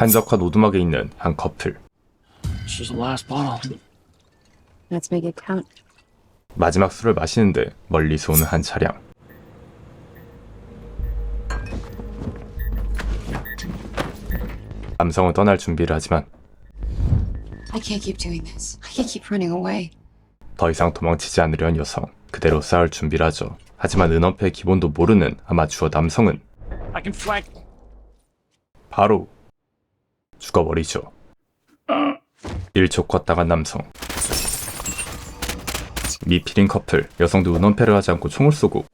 한적한 오두막에 있는 한 커플. This is the last bottle. Let's make it count. 마지막 술을 마시는데 멀리서 오는 한 차량. 남성은 떠날 준비를 하지만 I can't keep doing this. I can't keep running away. 더 이상 도망치지 않으려는 여성. 그대로 싸울 준비를 하죠. 하지만 은원패의 기본도 모르는 아마추어 남성은 I can flank. 바로 죽어버리죠. 일촉즉당한 남성. 미필인 커플, 여성도 은원패를 하지 않고 총을 쏘고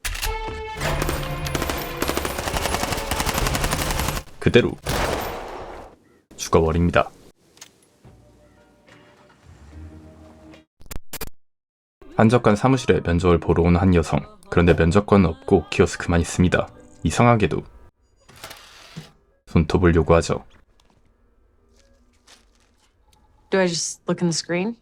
그대로 죽어버립니다. 한적한 사무실에 면접을 보러 온 한 여성. 그런데 면접관은 없고 키오스크만 있습니다. 이상하게도 손톱을 요구하죠. Do I just look in the screen?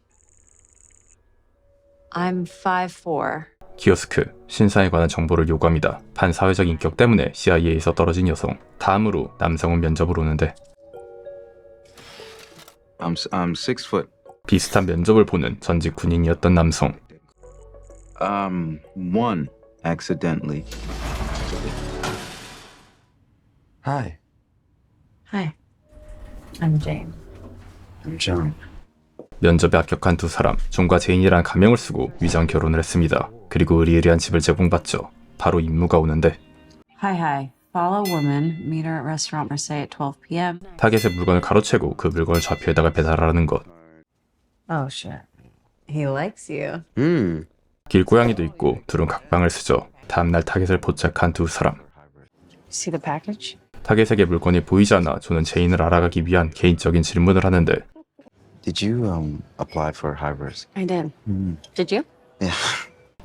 I'm 5'4. 키오스크, 신사에 관한 정보를 요구합니다. 반사회적 인격 때문에 CIA에서 떨어진 여성. 다음으로 남성은 면접을 오는데 I'm s- I'm six foot. 비슷한 면접을 보는 전직 군인이었던 남성. Um, one accidentally. Hi, Hi. I'm Jane. I'm John. 면접에 합격한 두 사람, 존과 제인이라는 가명을 쓰고 위장 결혼을 했습니다. 그리고 의리의리한 집을 제공받죠. 바로 임무가 오는데 Hi, hi. Follow woman. Meet her at restaurant Marseille at 12 p.m. 타겟의 물건을 가로채고 그 물건을 좌표에다가 배달하라는 것. Oh, shit. He likes you. Hmm. 길고양이도 있고 둘은 각방을 쓰죠. 다음날 타겟을 포착한 두 사람. See the package? 타겟에게 물건이 보이지 않아 저는 제인을 알아가기 위한 개인적인 질문을 하는데 Did you um apply for Hivers? I did. Did you? Yeah.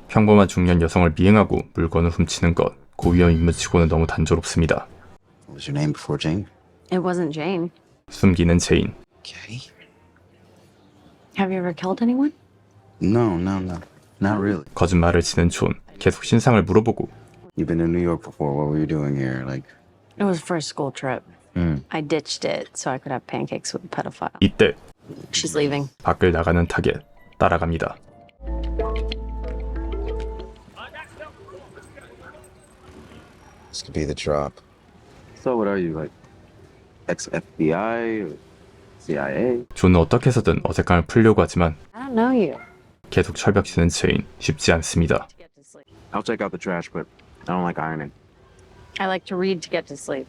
평범한 중년 여성을 미행하고 물건을 훔치는 것. 고위험 임무치고는 너무 단조롭습니다. What was your name before Jane? It wasn't Jane. 숨기는 제인. Okay. Have you ever killed anyone? No, no, no, not really. 거짓말을 치는 존. 계속 신상을 물어보고 You've been in New York before. What were you doing here? Like, It was for a school trip. Hmm. I ditched it so I could have pancakes with a pedophile. 이때 She's leaving. 밖을 나가는 타겟. 따라갑니다. this could be the drop. So, what are you like? Ex FBI, or CIA? 존은 어떻게 해서든 어색함을 풀려고 하지만 I don't know you. 계속 철벽치는 제인. 쉽지 않습니다. Get to sleep. I'll take out the trash, but I don't like ironing. I like to read to get to sleep.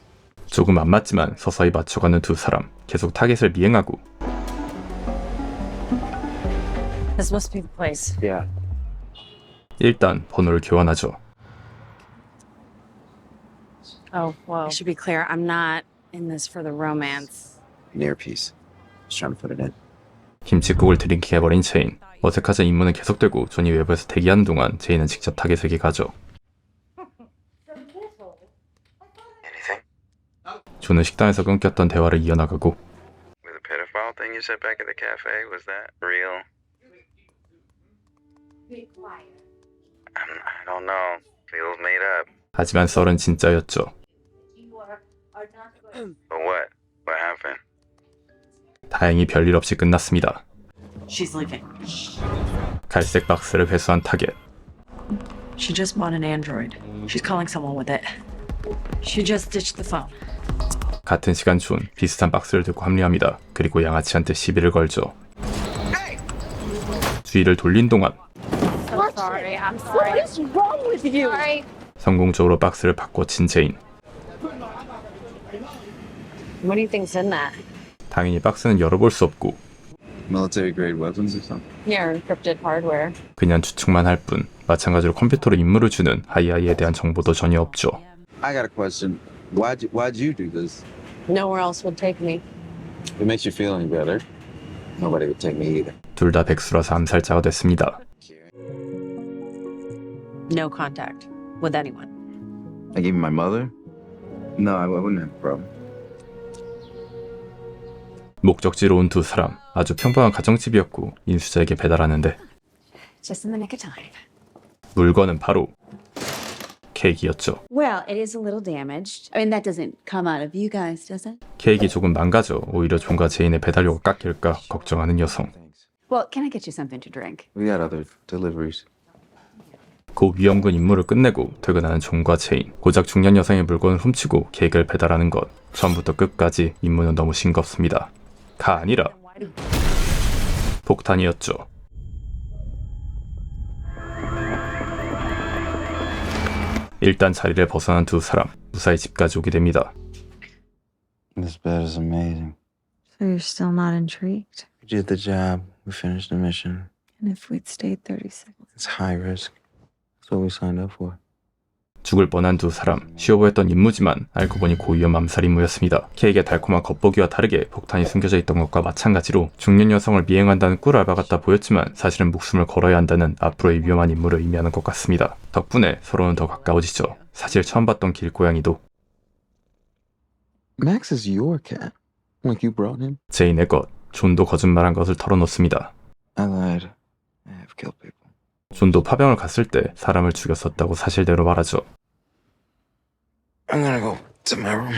조금 안 맞지만 서서히 맞춰가는 두 사람. 계속 타겟을 미행하고 This must be the place. Yeah. 일단 번호를 교환하죠. Oh, whoa. I should be clear. I'm not in this for the romance. Near piece. Just trying to put it in. 김치국을 드링킹 해버린 제인. 어색하자 임무는 계속되고 존이 외부에서 대기하는 동안 제인은 직접 타겟에게 가죠. Anything? 존은 식당에서 끊겼던 대화를 이어나가고 With the pedophile thing you said back at the cafe, was that real? 하지만 썰은 진짜였죠. But what? What happened? 다행히 별일 없이 끝났습니다. She's leaving. 갈색 박스를 회수한 타겟. She just bought an android. She's calling someone with it. She just ditched the phone. 같은 시간 존 비슷한 박스를 들고 합류합니다. 그리고 양아치한테 시비를 걸죠. 주의를 돌린 동안 Sorry, I'm sorry. What is wrong with you? Sorry. 성공적으로 박스를 바꿔 친 제인. What do you think's in that? 당연히 박스는 열어볼 수 없고 Military grade weapons or something? Here, encrypted hardware. 그냥 추측만 할 뿐. 마찬가지로 컴퓨터로 임무를 주는 하이아이에 대한 정보도 전혀 없죠. I got a question. Why'd you, why'd you do this? Nowhere else would take me. It makes you feel any better. Nobody would take me either. 둘 다 백수라서 암살자가 됐습니다. No contact with anyone. Like even my mother? No, I wouldn't have a problem. 목적지로 온 두 사람 아주 평범한 가정집이었고 인수자에게 배달하는데 Just in the nick of time. 물건은 바로 케이크였죠. Well, it is a little damaged. I mean, that doesn't come out of you guys, does it? 케이크 조금 망가져 오히려 존과 제인의 배달료가 깎일까 걱정하는 여성. Well, can I get you something to drink? We got other deliveries. 고 위험군 임무를 끝내고 퇴근하는 존과 제인. 고작 중년 여성의 물건을 훔치고 케이크를 배달하는 것. 처음부터 끝까지 임무는 너무 싱겁습니다. 가 아니라 폭탄이었죠. 일단 자리를 벗어난 두 사람 무사히 집까지 오게 됩니다. This bed is amazing. So you're still not intrigued? We did the job. We finished the mission. And if we'd stayed 30 seconds? It's high risk. That's what we signed up for. 죽을 뻔한 두 사람 쉬워 보였던 임무지만 알고 보니 고위험 암살 임무였습니다. 케이크의 달콤한 겉보기와 다르게 폭탄이 숨겨져 있던 것과 마찬가지로 중년 여성을 미행한다는 꿀 알바 같아 보였지만 사실은 목숨을 걸어야 한다는 앞으로의 위험한 임무를 의미하는 것 같습니다. 덕분에 서로는 더 가까워지죠. 사실 처음 봤던 길고양이도 Max is your cat. Like you brought him. 제인의 것, 존도 거짓말한 것을 털어놓습니다. I lied. I have killed people. 존도 파병을 갔을 때 사람을 죽였었다고 사실대로 말하죠. I'm gonna go to my room.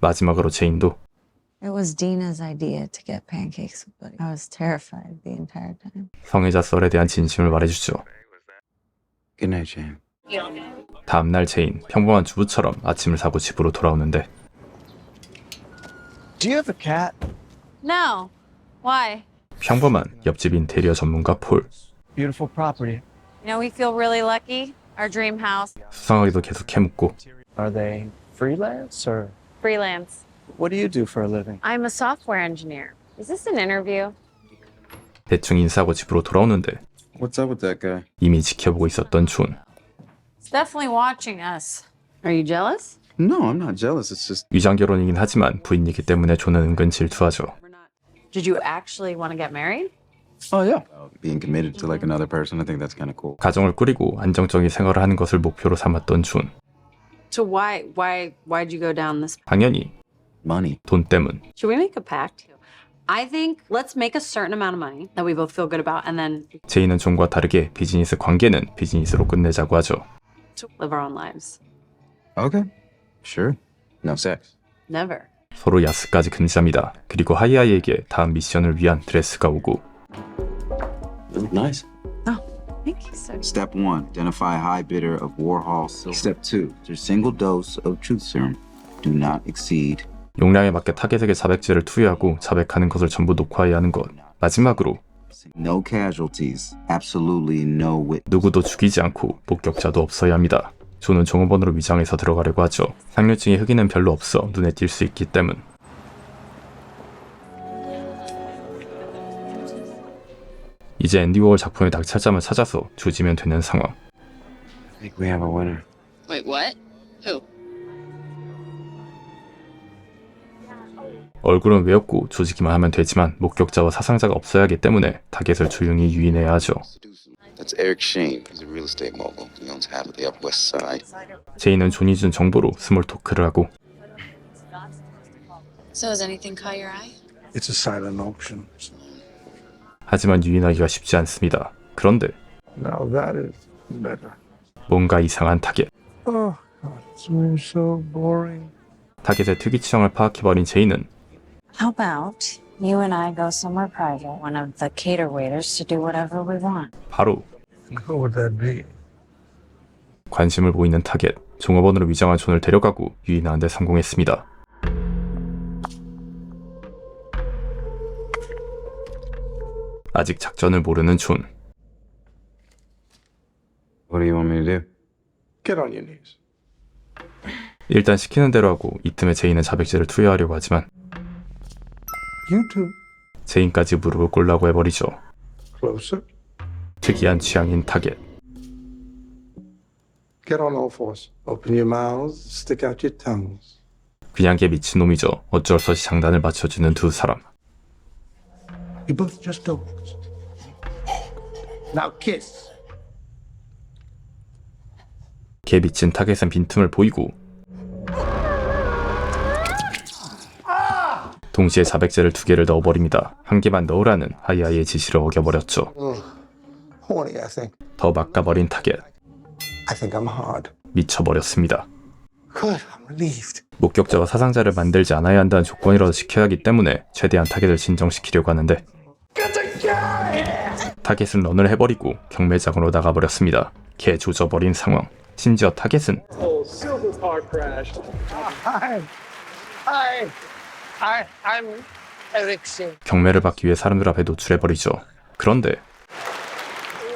마지막으로 제인도 It was Dina's idea to get pancakes with Buddy. I was terrified the entire time. 성애자 썰에 대한 진심을 말해주죠. Good night, Jane. 다음날 제인 평범한 주부처럼 아침을 사고 집으로 돌아오는데 Do you have a cat? No. Why? 평범한 옆집 인테리어 전문가 폴 Beautiful property. You know, we feel really lucky. Our dream house. 수상하게도 계속 캐묻고 Are they freelance or Freelance. what do you do for a living? I'm a software engineer. Is this an interview? 대충 인사하고 집으로 돌아오는데 What's up with that guy? 이미 지켜보고 있었던 존 It's definitely watching us. Are you jealous? No, I'm not jealous. It's just 위장 결혼이긴 하지만 부인이기 때문에 존은 은근 질투하죠. Did you actually want to get married? Oh yeah, being committed to like another person. I think that's kind of cool. 가정을 꾸리고 안정적인 생활을 하는 것을 목표로 삼았던 존 So why why why'd you go down this? 당연히 Money. 돈 때문 Should we make a pact? I think let's make a certain amount of money that we both feel good about, and then 제인은 존과 다르게 비즈니스 관계는 비즈니스로 끝내자고 하죠. live our own lives. Okay. Sure. No sex. Never. 서로 야스까지 금지합니다. 그리고 하이아이에게 다음 미션을 위한 드레스가 오고 Nice. Thank you, sir. Step one: identify high bidder of Warhol silver. Step two: your single dose of truth serum. Do not exceed. 용량에 맞게 타겟에게 자백제를 투여하고 자백하는 것을 전부 녹화해야 하는 것. 마지막으로 No casualties. Absolutely no wit. 누구도 죽이지 않고 목격자도 없어야 합니다. 존은 종업원으로 위장해서 들어가려고 하죠. 상류층의 흑인은 별로 없어 눈에 띌 수 있기 때문. 이제 앤디 워홀 작품의 낙찰자만 찾아서 조지면 되는 상황. I think we have a winner. Wait, what? Who? 얼굴은 외웠고 조지기만 하면 되지만 목격자와 사상자가 없어야 하기 때문에 타겟을 조용히 유인해야 하죠. That's Eric Shane. He's a real estate mogul. He owns half of the Upper West Side. 제이는 존이 준 정보로 스몰 토크를 하고 So has anything caught your eye? It's a silent auction. 하지만 유인하기가 쉽지 않습니다. 그런데 Now that is better. 뭔가 이상한 타겟. Oh, God, it's been so boring. 타겟의 특이 취향을 파악해버린 제이는 How about you and I go somewhere private, one of the cater waiters, to do whatever we want? 바로 What would that be? 관심을 보이는 타겟, 종업원으로 위장한 존을 데려가고 유인하는 데 성공했습니다. 아직 작전을 모르는 존. What do you want me to do? Get on your knees. 일단 시키는 대로 하고 이 틈에 제인은 자백제를 투여하려고 하지만 You too. 제인까지 무릎을 꿇라고 해버리죠. Closer. 특이한 취향인 타겟. Get on all fours. Open your mouths. Stick out your tongues. 그냥 게 미친놈이죠. 어쩔 수 없이 장단을 맞춰주는 두 사람. You both just dogs. Now kiss. 개 미친 타겟은 빈틈을 보이고 동시에 자백제를 두 개를 넣어버립니다. 한 개만 넣으라는 하이아이의 지시를 어겨버렸죠. Horny, I think. 더 막가버린 타겟. I think I'm hard. 미쳐버렸습니다. Good. I'm relieved. 목격자와 사상자를 만들지 않아야 한다는 조건이라도 지켜야 하기 때문에 최대한 타겟을 진정시키려고 하는데 타겟은 런을 해버리고 경매장으로 나가버렸습니다. 개 조져버린 상황. 심지어 타겟은. 경매를 받기 위해 사람들 앞에 노출해버리죠. 그런데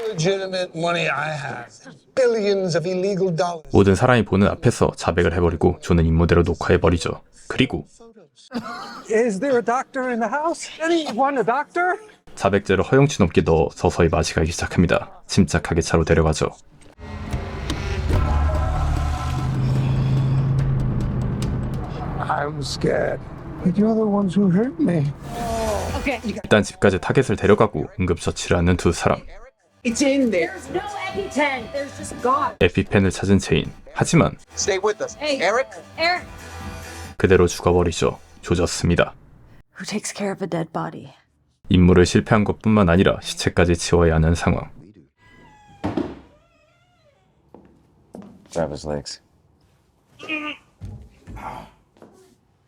Legitimate money I have. Billions of illegal dollars. 모든 사람이 보는 앞에서 자백을 해버리고 조는 임무대로 녹화해버리죠. 그리고 Is there a doctor in the house? Anyone a doctor? 자백제를 허용치 넘게 넣어 서서히 맛이 가기 시작합니다. 침착하게 차로 데려가죠. I'm scared. But you're the ones who hurt me. 일단 집까지 타겟을 데려가고 응급처치를 하는 두 사람. 에피펜을 찾은 체인. 하지만 Stay with us. Eric? 그대로 죽어버리죠. 조졌습니다. Who takes care of a dead body? 임무를 실패한 것뿐만 아니라 시체까지 치워야 하는 상황. Grab his legs.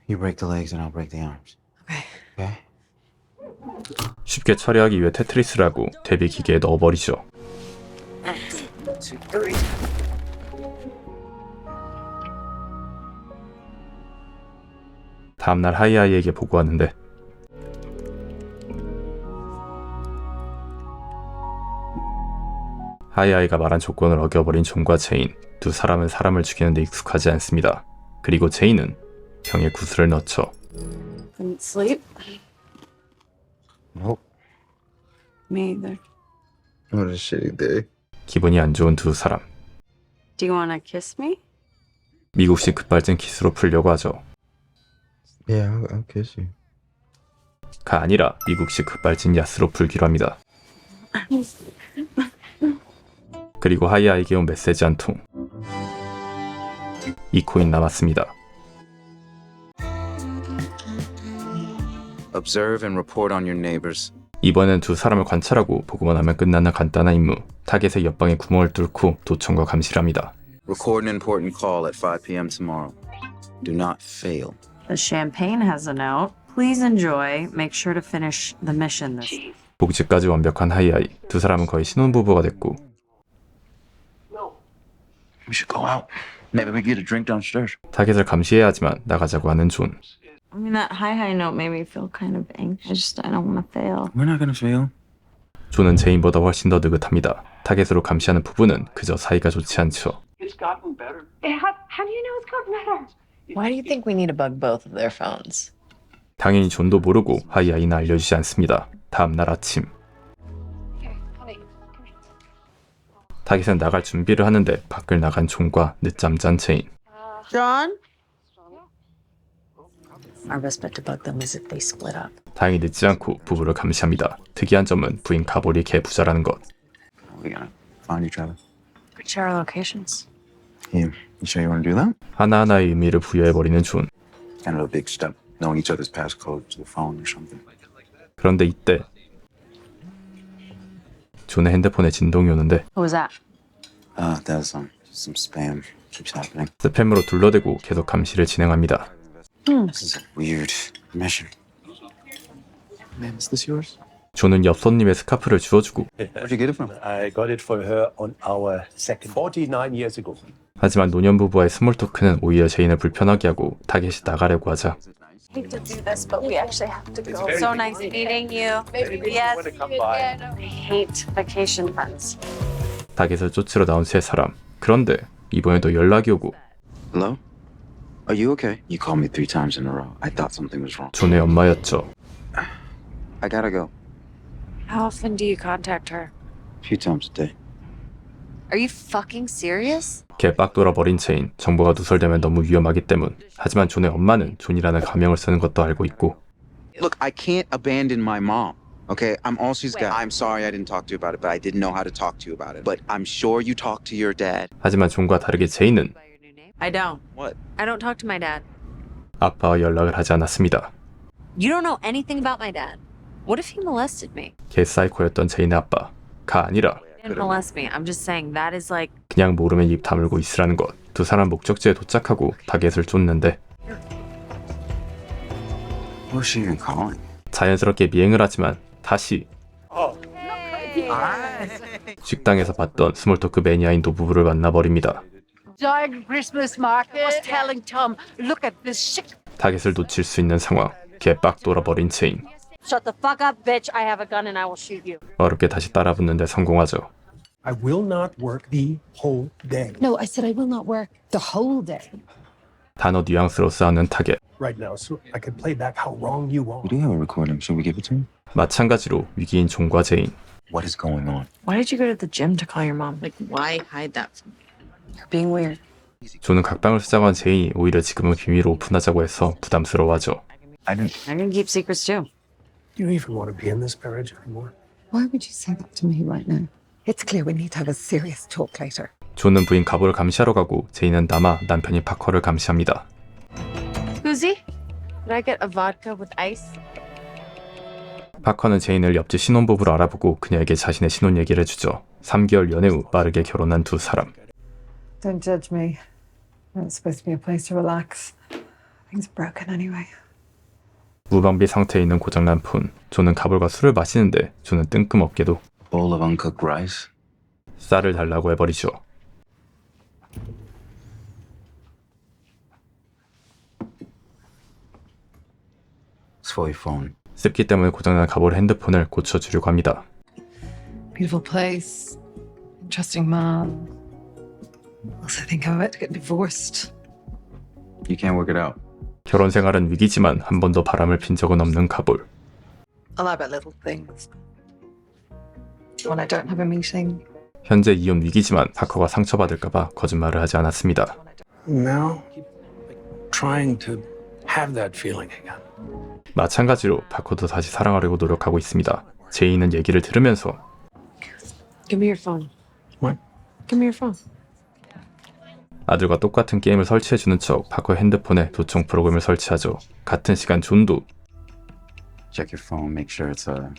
You break the legs and I'll break the arms. Okay. Okay? 쉽게 처리하기 위해 테트리스를 하고 대비 기계에 넣어버리죠. 다음날 하이아이에게 보고하는데 하이아이가 말한 조건을 어겨버린 존과 제인 두 사람은 사람을 죽이는 데 익숙하지 않습니다. 그리고 제인은 병에 구슬을 넣죠. Couldn't sleep. Nope. Me either. What a shitty day. 기분이 안 좋은 두 사람. Do you want to kiss me? 미국식 급발진 키스로 풀려고 하죠. Yeah, I'll, I'll kiss you. 가 아니라 미국식 급발진 야스로 풀기로 합니다. 그리고 하이아에게 온 메시지 한 통. 이 코인 남았습니다. Observe and report on your neighbors. 이번엔 두 사람을 관찰하고 보고만 하면 끝나는 간단한 임무. 타겟의 옆방에 구멍을 뚫고 도청과 감시를 합니다. Record an important call at 5 p.m. tomorrow. Do not fail. The champagne has a note. Please enjoy. Make sure to finish the mission this 복지까지 완벽한 하이아이. 두 사람은 거의 신혼부부가 됐고 We should go out. Maybe we get a drink downstairs. 타겟을 감시해야 하지만 나가자고 하는 존. I mean, that high, high note made me feel kind of anxious. I just, I don't want to fail. We're not gonna fail. 존은 제인보다 훨씬 더 느긋합니다. 타겟으로 감시하는 부부는 그저 사이가 좋지 않죠. How, how do you know it's gotten better? Why do you think we need to bug both of their phones? 당연히 존도 모르고 하이아이는 알려주지 않습니다. 다음 날 아침 타겟은 나갈 준비를 하는데 밖을 나간 존과 늦잠 잔 체인 John? Our best bet to bug them is if they split up. 다행히 늦지 않고 부부를 감시합니다. 특이한 점은 부인 가볼이 개 부자라는 것. We're gonna find each other. Could share our locations. You, you sure you wanna do that? 하나하나의 의미를 부여해버리는 존. Kind of a big step, knowing each other's passcode to the phone or something. 그런데 이때 존의 핸드폰에 진동이 오는데 What was that? Uh, that's um, some spam. Keeps happening. 스팸으로 둘러대고 계속 감시를 진행합니다. This is a weird mission. Man, is this yours? 존은 옆 손님의 스카프를 주워주고 Where'd you get it from? I got it for her on our second 49 years ago. 하지만 노년 부부와의 스몰 토크는 오히려 제인을 불편하게 하고 타겟이 나가려고 하자 hate to do this, but we actually have to go. So nice meeting you. Yes. Want to come by? I hate vacation friends. 타겟을 쫓으러 나온 세 사람. 그런데 이번에도 연락이 오고 Hello? Are you okay? You called me three times in a row. I thought something was wrong. 존의 엄마였죠. I gotta go. How often do you contact her? A few times a day. Are you fucking serious? 개빡 돌아버린 체인. 정보가 누설되면 너무 위험하기 때문. 하지만 존의 엄마는 존이라는 가명을 쓰는 것도 알고 있고 Look, I can't abandon my mom. Okay, I'm all she's got. I'm sorry I didn't talk to you about it, but I didn't know how to talk to you about it. But I'm sure you talked to your dad. 하지만 존과 다르게 제인은 By your new name? I don't. What? I don't talk to my dad. 아빠와 연락을 하지 않았습니다. You don't know anything about my dad. What if he molested me? 개사이코였던 제인의 아빠. 가 아니라 Didn't molest me. I'm just saying that is like 그냥 모르면 입 다물고 있으라는 것. 두 사람 목적지에 도착하고 타겟을 쫓는데 Who's she even calling? 자연스럽게 미행을 하지만 다시 식당에서 봤던 스몰토크 매니아인 노부부를 만나버립니다. Giant Christmas market. was telling Tom, look at this shit. 타겟을 놓칠 수 있는 상황. 개빡 돌아버린 체인. Shut the fuck up, bitch. I have a gun and I will shoot you. 어렵게 다시 따라붙는데 성공하죠. I will not work the whole day. No, I said I will not work the whole day. 단어 뉘앙스로 싸우는 타겟. Right now, so I could play back how wrong you are. We do have a recording. Should we give it to him? 마찬가지로 위기인 존과 제인. What is going on? Why did you go to the gym to call your mom? Like, why hide that from me? You're being weird. 존은 각방을 쓰자고 한 제인이 오히려 지금은 비밀을 오픈하자고 해서 부담스러워하죠. I didn't. I can keep secrets too. Do you even want to be in this marriage anymore? Why would you say that to me right now? It's clear we need to have a serious talk later. 존은 부인 가보를 감시하러 가고 제인은 남아 남편이 파커를 감시합니다. Who's Could I get a vodka with ice? 파커는 제인을 옆집 신혼부부로 알아보고 그녀에게 자신의 신혼 얘기를 해주죠. 3개월 연애 후 빠르게 결혼한 두 사람. Don't judge me. It's supposed to be a place to relax. Things are broken anyway. 무방비 상태에 있는 고장난 폰. 존은 가볼과 술을 마시는데 존은 뜬금없게도 Bowl of uncooked rice. 쌀을 달라고 해버리죠. It's for your phone. 습기 때문에 고장난 가볼 핸드폰을 고쳐주려고 합니다. Beautiful place. Interesting man. Also think I'm about to get divorced. You can't work it out. 결혼 생활은 위기지만 한 번도 바람을 핀 적은 없는 가볼. I lie about little things. When I don't have a meeting. 현재 이혼 위기지만 파커가 상처받을까봐 거짓말을 하지 않았습니다. Now, trying to have that feeling again. 마찬가지로 파커도 다시 사랑하려고 노력하고 있습니다. 제이는 얘기를 들으면서 Give me your phone. What? Give me your phone. 아들과 똑같은 게임을 설치해주는 척 파커 핸드폰에 도청 프로그램을 설치하죠. 같은 시간 존도 Check your phone. Make sure it's uh.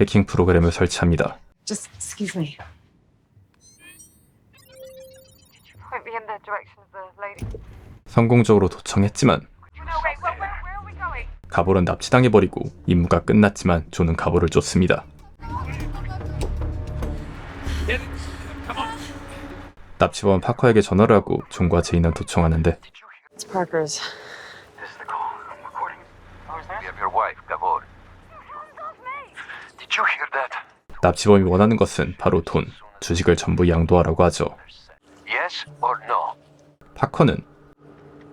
해킹 프로그램을 설치합니다. Just excuse me. Point me in the direction of the lady. 성공적으로 도청했지만 You know, wait, where, where, where are we going? 가볼은 납치당해버리고 임무가 끝났지만 존은 가볼을 쫓습니다. 납치범은 파커에게 전화를 하고 존과 제이는 도청하는데 It's Parker's. We have your wife, Gabor. Did you hear that? 납치범이 원하는 것은 바로 돈, 주식을 전부 양도하라고 하죠. Yes or no? 파커는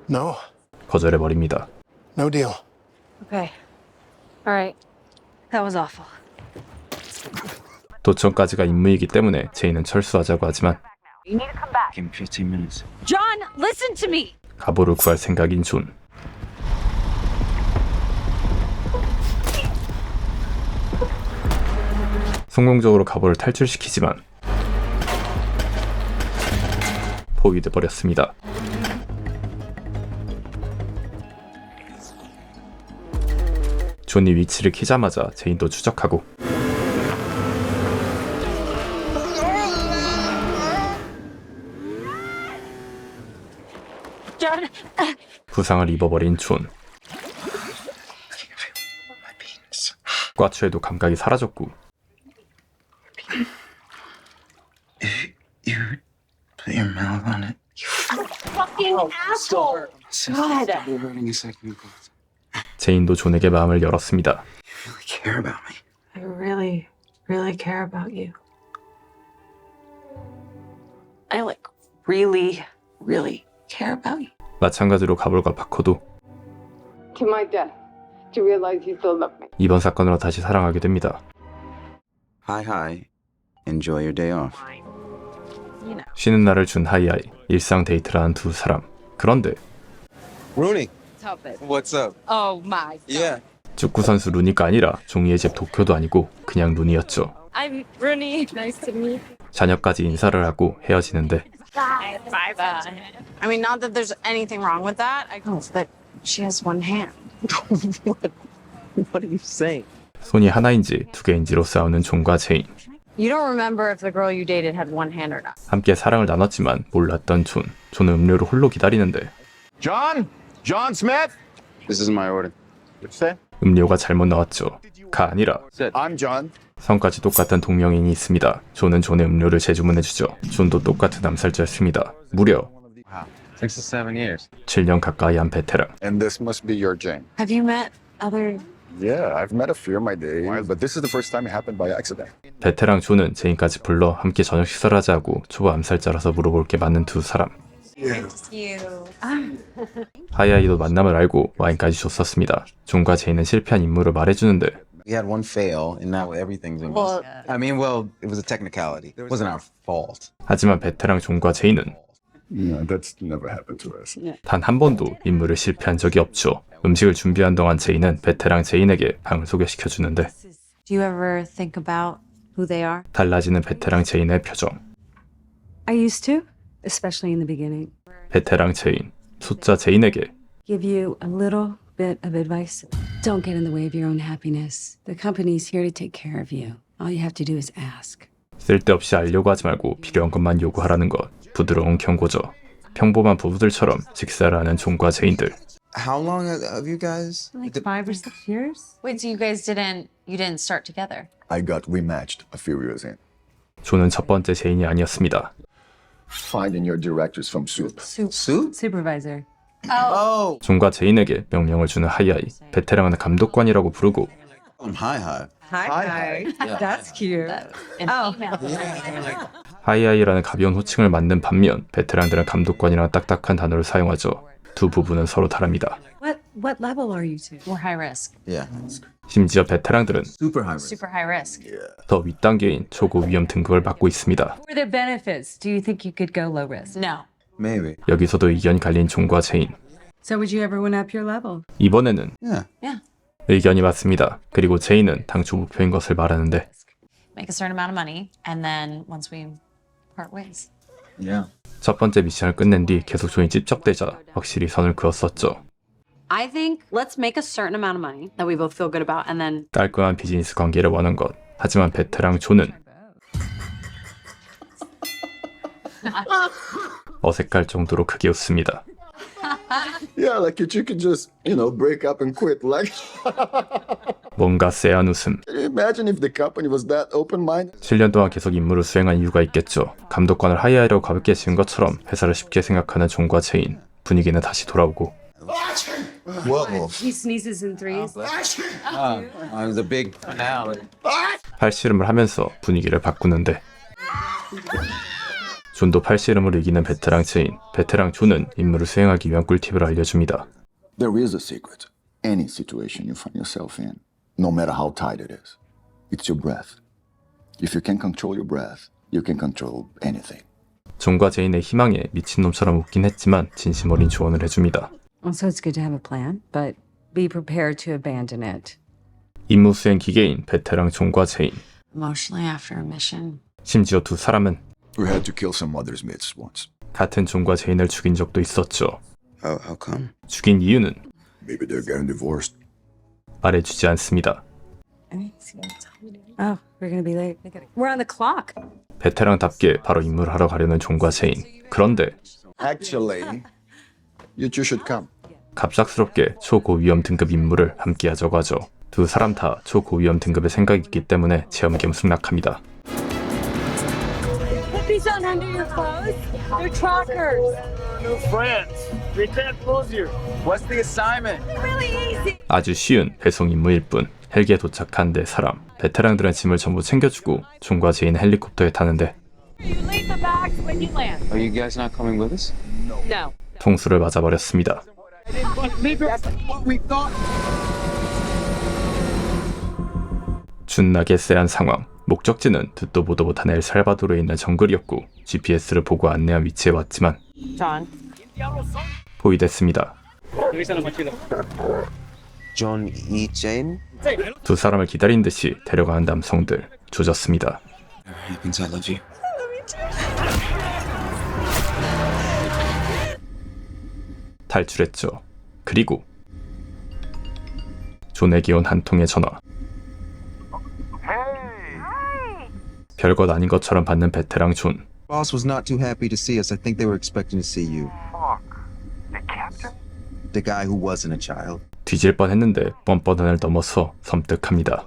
No, 거절해 버립니다. no deal. Okay. All right. That was awful. 도청까지가 임무이기 때문에 제이는 철수하자고 하지만 You need to come back. Give me 15 minutes. John, listen to me. 가볼을 구할 생각인 존. 성공적으로 가볼을 탈출시키지만 포위돼 버렸습니다. 존이 위치를 키자마자 제인도 추적하고. 부상을 입어버린 존. 과추에도 감각이 사라졌고 You put your mouth on it. Fucking asshole. God. You're hurting a second. 제인도 존에게 마음을 열었습니다. You really care about me. I really, really care about you. I like really, really care about you. 마찬가지로 가볼과 파커도 To my death. To realize you still love me. 이번 사건으로 다시 사랑하게 됩니다. Hi, hi. Enjoy your day off. 쉬는 날을 준 하이하이 일상 데이트를 한 두 사람. 그런데 it. what's up? Oh my. Yeah. 축구 선수 루니가 아니라 종이의 집 도쿄도 아니고 그냥 루니였죠. I'm Rooney. Nice to meet you. 자녀까지 인사를 하고 헤어지는데 Bye bye. I mean, not that there's anything wrong with that. I know that she has one hand. What are you saying? 손이 하나인지 두 개인지로 싸우는 존과 제인. You don't remember if the girl you dated had one hand or not. 함께 사랑을 나눴지만 몰랐던 존. 존은 음료를 홀로 기다리는데 John? John Smith? This is my order. What's that? 음료가 잘못 나왔죠. 가 아니라 I'm John. 성까지 똑같은 동명인이 있습니다. 존은 존의 음료를 재주문해주죠. 존도 똑같은 암살자였습니다. 무려 Six to seven years. 7년 가까이 한 베테랑. And this must be your Jane. Have you met other Yeah, I've met a few in my day, but this is the first time it happened by accident. 베테랑 존은 제인까지 불러 함께 저녁 식사를 하자고 초보 암살자라서 물어볼 게 많은 두 사람. 하이아이도 만남을 알고 와인까지 줬었습니다. 존과 제인은 실패한 임무를 말해주는데 We had one fail, and now everything's in. Well- I mean, well, it was a technicality. It wasn't our fault. 하지만 베테랑 존과 제인은 Yeah, that's never happened to us. 단 한 번도 임무를 실패한 적이 없죠. 음식을 준비한 동안 제인은 베테랑 제인에게 방을 소개시켜 주는데 Do you ever think about who they are? 달라지는 베테랑 제인의 표정. I used to, especially in the beginning. 베테랑 제인, 숫자 제인에게 Give you a little bit of advice. Don't get in the way of your own happiness. The company's here to take care of you. All you have to do is ask. 쓸데없이 알려고 하지 말고 필요한 것만 요구하라는 것. 부드러운 경고죠. 평범한 부부들처럼 식사를 하는 존과 제인들. How long have you guys? Like five or six years? Wait, so you guys didn't you didn't start together? I got rematched a few years in. 존은 첫 번째 제인이 아니었습니다. Finding your directors from Soup. Soup? Supervisor. Oh, 존과 제인에게 명령을 주는 하이아이. 베테랑은 감독관이라고 부르고 I'm high high. Hi, hi. That's cute. Oh. 하이아이라는 가벼운 호칭을 맞는 반면 베테랑들은 감독관이라는 딱딱한 단어를 사용하죠. 두 부부는 서로 다릅니다. What what level are you two? We're high risk. Yeah. 심지어 베테랑들은 Super high risk. Super high risk. 더 윗단계인 초고 위험 등급을 받고 있습니다. What are the benefits? Do you think you could go low risk? No. Maybe. 여기서도 의견이 갈린 존과 제인. So would you ever went up your level? 이번에는 Yeah. 의견이 맞습니다. 그리고 제인은 당초 목표인 것을 말하는데 Make a certain amount of money, and then once we part ways. Yeah. 첫 번째 미션을 끝낸 뒤 계속 존이 찝적대자 확실히 선을 그었었죠. I think let's make a certain amount of money that we both feel good about, and then 깔끔한 비즈니스 관계를 원한 것. 하지만 베테랑 존은 어색할 정도로 크게 웃습니다. Yeah, like you could just, you know, break up and quit. Like, 뭔가 쎄한 웃음. can you imagine if the company was that open-minded? 7년 동안 계속 임무를 수행한 이유가 있겠죠. 감독관을 하이하이라고 가볍게 지은 것처럼 회사를 쉽게 생각하는 존과 제인. 분위기는 다시 돌아오고 Whoa. He sneezes in threes. Uh, it was a big finale. 팔씨름을 하면서 분위기를 바꾸는데 존도 팔씨름을 이기는 베테랑 제인. 베테랑 존은 임무를 수행하기 위한 꿀팁을 알려줍니다. There is a secret. Any situation you find yourself in, no matter how tight it is, it's your breath. If you can control your breath, you can control anything. 존과 제인의 희망에 미친놈처럼 웃긴 했지만 진심 어린 조언을 해줍니다. Also, it's good to have a plan, but be prepared to abandon it. 임무 수행 기계인 베테랑 존과 제인. Emotionally after a mission. 심지어 두 사람은 We had to kill some mother's mates once. 같은 존과 제인을 죽인 적도 있었죠. How, how come? 죽인 이유는 Maybe they're getting divorced. 말해주지 않습니다. Oh, we're gonna be late. We're on the clock. 베테랑답게 바로 임무를 하러 가려는 존과 제인. 그런데 Actually, you two should come. 갑작스럽게 초고위험 등급 임무를 함께 하자고 하죠. 두 사람 다 초고위험 등급의 생각이 있기 때문에 체험 겸 승낙합니다. Under your clothes. They're trackers. What's the assignment? 아주 쉬운 배송 임무일 뿐. 헬기에 도착한 네 사람. 베테랑들은 짐을 전부 챙겨주고 존과 제인 헬리콥터에 타는데 Leave the bags when you land. Are you guys not coming with us? No. 통수를 맞아버렸습니다. 준나게 쎄한 상황. 목적지는 듣도 보도 못한 엘살바도르에 있는 정글이었고 GPS를 보고 안내한 위치에 왔지만 John. 포위됐습니다. John E. Jane? 두 사람을 기다린 듯이 데려가는 남성들 조졌습니다. He thinks I love you. 탈출했죠. 그리고 존에게 온 한 통의 전화. 별것 아닌 것처럼 받는 베테랑 존. Boss was not too happy to see us. I think they were expecting to see you. Fuck. The captain? The guy who wasn't a child. 뒤질 뻔했는데 뻔뻔한을 넘어서 섬뜩합니다.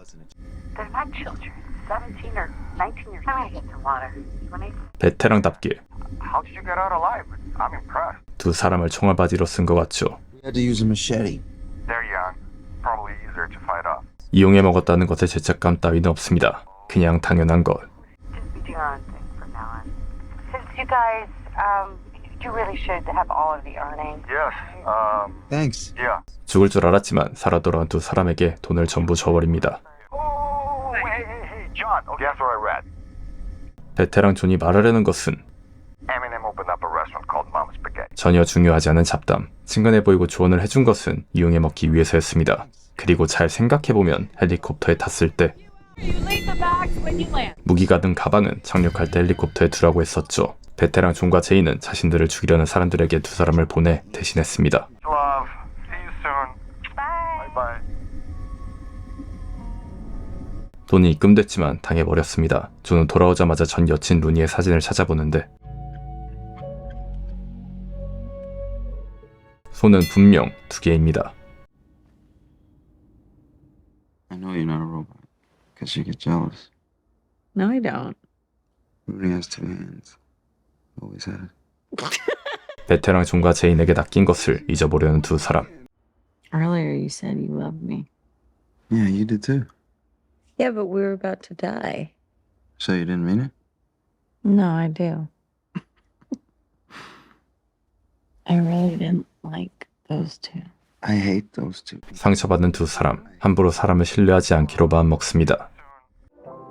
They're not children. 17 or 19 years old. I'm gonna get some water. 20? 베테랑답게 How did you get out alive? I'm impressed. 두 사람을 총알바지로 쓴 것 같죠. We had to use a machete. They're young. Probably easier to fight off. 이용해 먹었다는 것에 죄책감 따위는 없습니다. 그냥 당연한 것. Just be your own thing from now on. Since you guys, um, you really should have all of the earnings. Yes. Um. Thanks. Yeah. 죽을 줄 알았지만 살아 돌아온 두 사람에게 돈을 전부 줘버립니다. Oh, hey, hey, hey, John. Oh, guess what I read? 베테랑 존이 말하려는 것은 Eminem opened up a restaurant called Mama's Spaghetti. 전혀 중요하지 않은 잡담. 친근해 보이고 조언을 해준 것은 이용해 먹기 위해서였습니다. 그리고 잘 생각해보면 헬리콥터에 탔을 때 무기가 든 가방은 착륙할 때 헬리콥터에 두라고 했었죠. 베테랑 존과 제이는 자신들을 죽이려는 사람들에게 두 사람을 보내 대신했습니다. Love. See you soon. Bye. Bye. 돈이 입금됐지만 당해버렸습니다. 존은 돌아오자마자 전 여친 루니의 사진을 찾아보는데 손은 분명 두 개입니다. I know you're not a robot. Because you get jealous. No, I don't. Rudy has two hands. Had. 베테랑 존과 제인에게 낚인 것을 잊어보려는 두 사람. Earlier you said you loved me. Yeah, you did too. Yeah, but we were about to die. So you didn't mean it? No, I do. I really didn't like those two. I hate those two. 상처받는 두 사람, 함부로 사람을 신뢰하지 않기로 마음먹습니다.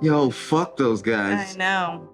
Yo, fuck those guys. know.